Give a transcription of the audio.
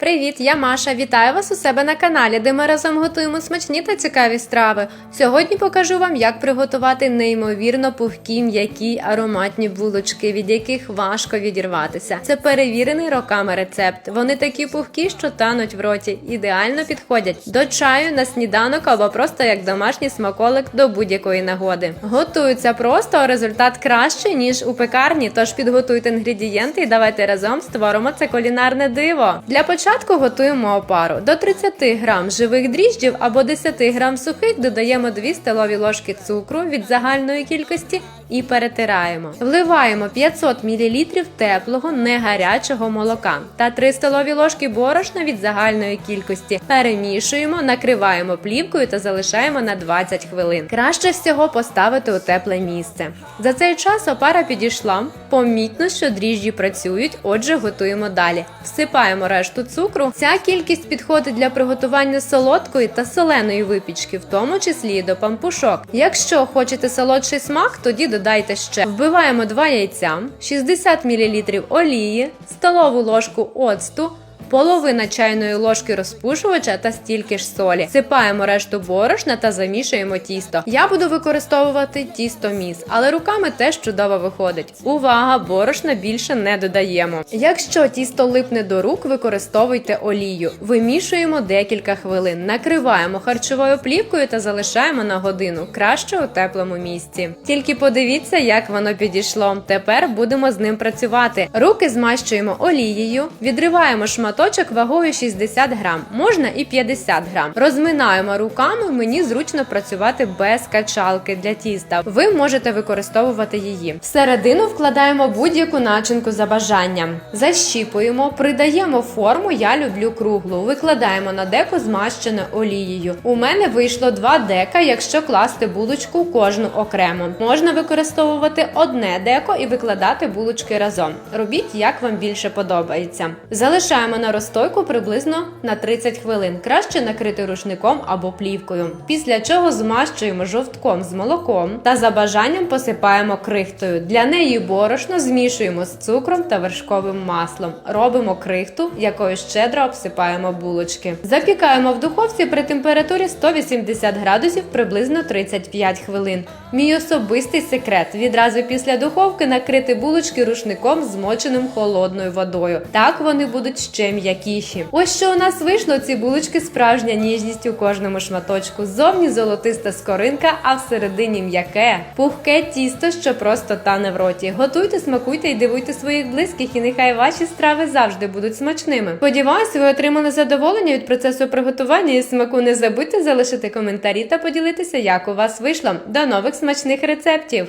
Привіт, я Маша. Вітаю вас у себе на каналі, де ми разом готуємо смачні та цікаві страви. Сьогодні покажу вам, як приготувати неймовірно пухкі, м'які ароматні булочки, від яких важко відірватися. Це перевірений роками рецепт. Вони такі пухкі, що тануть в роті. Ідеально підходять до чаю на сніданок або просто як домашній смаколик до будь-якої нагоди. Готуються просто, а результат краще ніж у пекарні. Тож підготуйте інгредієнти і давайте разом створимо це кулінарне диво. Для початку готуємо опару. До 30 грам живих дріжджів або 10 грам сухих додаємо 2 столові ложки цукру від загальної кількості і перетираємо. Вливаємо 500 мл теплого, не гарячого молока та 3 столові ложки борошна від загальної кількості. Перемішуємо, накриваємо плівкою та залишаємо на 20 хвилин. Краще всього поставити у тепле місце. За цей час опара підійшла. Помітно, що дріжджі працюють, отже, готуємо далі. Всипаємо решту цукру. Ця кількість підходить для приготування солодкої та соленої випічки, в тому числі до пампушок. Якщо хочете солодший смак, тоді додайте ще. Вбиваємо 2 яйця, 60 мл олії, столову ложку оцту. Половина чайної ложки розпушувача та стільки ж солі. Сипаємо решту борошна та замішуємо тісто. Я буду використовувати тісто міс, але руками теж чудово виходить. Увага! Борошна більше не додаємо. Якщо тісто липне до рук, використовуйте олію. Вимішуємо декілька хвилин, накриваємо харчовою плівкою та залишаємо на годину, краще у теплому місці. Тільки подивіться, як воно підійшло. Тепер будемо з ним працювати. Руки змащуємо олією, відриваємо шматочок вагою 60 грам, можна і 50 грам. Розминаємо руками. Мені зручно працювати без качалки для тіста. Ви можете використовувати її. Всередину вкладаємо будь-яку начинку за бажанням. Защіпуємо, придаємо форму. Я люблю круглу. Викладаємо на деко змащене олією. У мене вийшло два дека, якщо класти булочку кожну окремо. Можна використовувати одне деко і викладати булочки разом. Робіть, як вам більше подобається. Залишаємо на розстойку приблизно на 30 хвилин. Краще накрити рушником або плівкою. Після чого змащуємо жовтком з молоком та за бажанням посипаємо крихтою. Для неї борошно змішуємо з цукром та вершковим маслом. Робимо крихту, якою щедро обсипаємо булочки. Запікаємо в духовці при температурі 180 градусів приблизно 35 хвилин. Мій особистий секрет відразу після духовки накрити булочки рушником змоченим холодною водою. Так вони будуть ще м'якіші. Ось що у нас вийшло. Ці булочки справжня ніжність у кожному шматочку. Зовні золотиста скоринка, а всередині м'яке, пухке тісто, що просто тане в роті. Готуйте, смакуйте і дивуйте своїх близьких, і нехай ваші страви завжди будуть смачними. Сподіваюсь, ви отримали задоволення від процесу приготування і смаку. Не забудьте залишити коментарі та поділитися, як у вас вийшло. До нових смачних рецептів!